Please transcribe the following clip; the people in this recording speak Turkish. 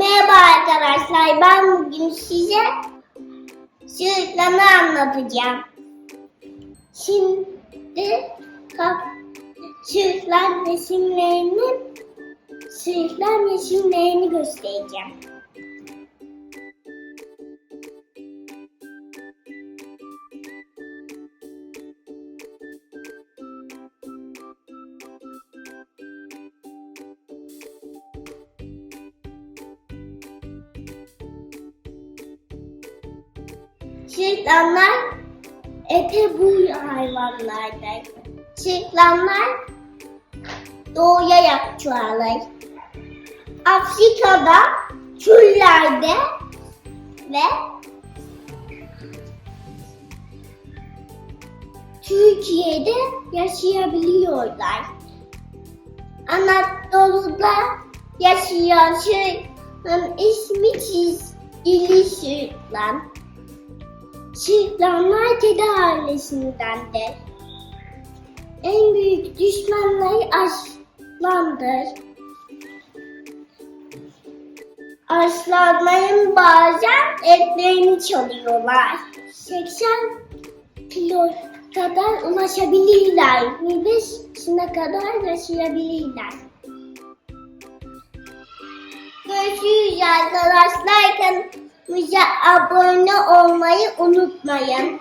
Merhaba arkadaşlar, ben bugün size sırtlanı anlatacağım. Şimdi sırtlan resimlerini sırtlan resimlerini göstereceğim. Sırtlanlar ete bu hayvanlardır. Sırtlanlar doğuya çoğalır. Afrika'da, çöllerde ve Türkiye'de yaşayabiliyorlar. Anadolu'da yaşayan sırtlanın ismi çizgili sırtlan. Sırtlanlar kedi ailesindendir. En büyük düşmanları aslandır. Aslanların bazen etlerini çalıyorlar. 80 kilo kadar ulaşabilirler. Yaşına kadar yaşayabilirler. Görüşürüz arkadaşlar. Kanalımıza abone olmayı unutmayın.